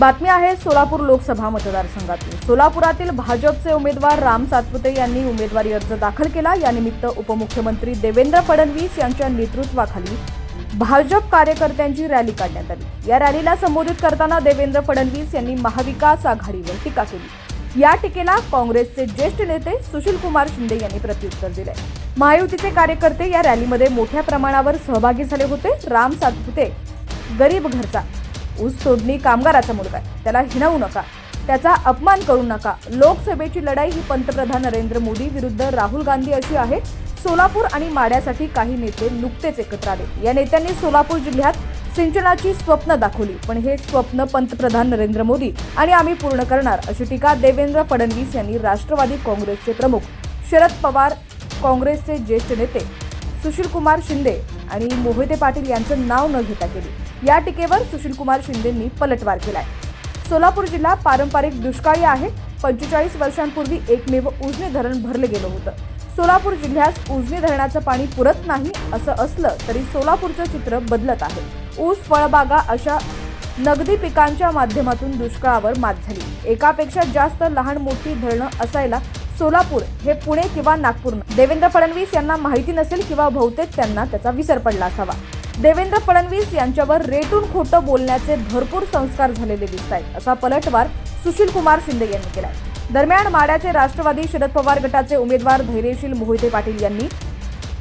बातमी आहे सोलापूर लोकसभा मतदारसंघातून सोलापुरातील भाजपचे उमेदवार राम सातपुते यांनी उमेदवारी अर्ज दाखल केला. यानिमित्त उपमुख्यमंत्री देवेंद्र फडणवीस यांच्या नेतृत्वाखाली भाजप कार्यकर्त्यांची रॅली काढण्यात आली. या रॅलीला संबोधित करताना देवेंद्र फडणवीस यांनी महाविकास आघाडीवर टीका केली. या टीकेला काँग्रेसचे ज्येष्ठ नेते सुशील कुमार शिंदे यांनी प्रत्युत्तर दिले महायुतीचे कार्यकर्ते या रॅलीमध्ये मोठ्या प्रमाणावर सहभागी झाले होते. राम सातपुते गरीब घरचा ऊस तोडणी कामगाराचा मुलगा आहे. त्याला हिणवू नका. त्याचा अपमान करू नका. लोकसभेची लढाई ही पंतप्रधान नरेंद्र मोदी विरुद्ध राहुल गांधी अशी आहे सोलापूर आणि माड्यासाठी काही नेते नुकतेच एकत्र आले. या नेत्यांनी सोलापूर जिल्ह्यात सिंचनाची स्वप्न दाखवली. पण हे स्वप्न पंतप्रधान नरेंद्र मोदी आणि आम्ही पूर्ण करणार अशी टीका देवेंद्र फडणवीस यांनी राष्ट्रवादी काँग्रेसचे प्रमुख शरद पवार काँग्रेसचे ज्येष्ठ नेते सुशील कुमार शिंदे आणि मोहिते पाटील यांचं नाव न घेता केली. या टीकेवर सुशील कुमार शिंदेंनी पलटवार केलाय. सोलापूर जिल्हा पारंपरिक दुष्काळी आहे. पंचेचाळीस वर्षांपूर्वी एकमेव उजनी धरण भरले गेलं होतं. सोलापूर जिल्ह्यास उजनी धरणाचं पाणी पुरत नाही असं असलं तरी सोलापूरचं चित्र बदलत आहे. ऊस फळबागा अशा नगदी पिकांच्या माध्यमातून दुष्काळावर मात झाली. एकापेक्षा जास्त लहान मोठी धरणं असायला सोलापूर हे पुणे किंवा नागपूर देवेंद्र फडणवीस यांना माहिती नसेल किंवा बहुतेक त्यांना त्याचा विसर पडला असावा. देवेंद्र फडणवीस यांच्यावर रेटून खोटं बोलण्याचे भरपूर संस्कार झालेले दिसत आहेत असा पलटवार सुशील कुमार शिंदे यांनी केला दरम्यान माड्याचे राष्ट्रवादी शरद पवार गटाचे उमेदवार धैर्यशील मोहिते पाटील यांनी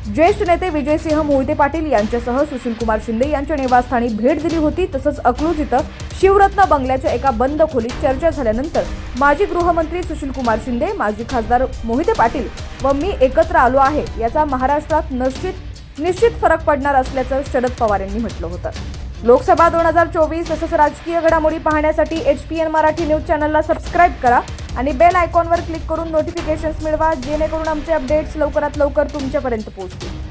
ज्येष्ठ नेते विजयसिंह मोहिते पाटील यांच्यासह सुशीलकुमार शिंदे यांच्या निवासस्थानी भेट दिली होती तसंच अकलूज इथं शिवरत्न बंगल्याच्या एका बंद खोलीत चर्चा झाल्यानंतर माजी गृहमंत्री सुशीलकुमार शिंदे माजी खासदार मोहिते पाटील व मी एकत्र आलो आहे याचा महाराष्ट्रात निश्चित निश्चित फरक पडणार असल्याचं शरद पवार यांनी म्हटलं होतं. लोकसभा दोन हजार चोवीस तसंच राजकीय घडामोडी पाहण्यासाठी H P N Marathi news चॅनलला सबस्क्राईब करा आणि बेल आयकॉनवर क्लिक करून नोटिफिकेशन्स मिळवा जेणेकरून आमचे अपडेट्स लवकरात लवकर तुमच्यापर्यंत पोहोचतील.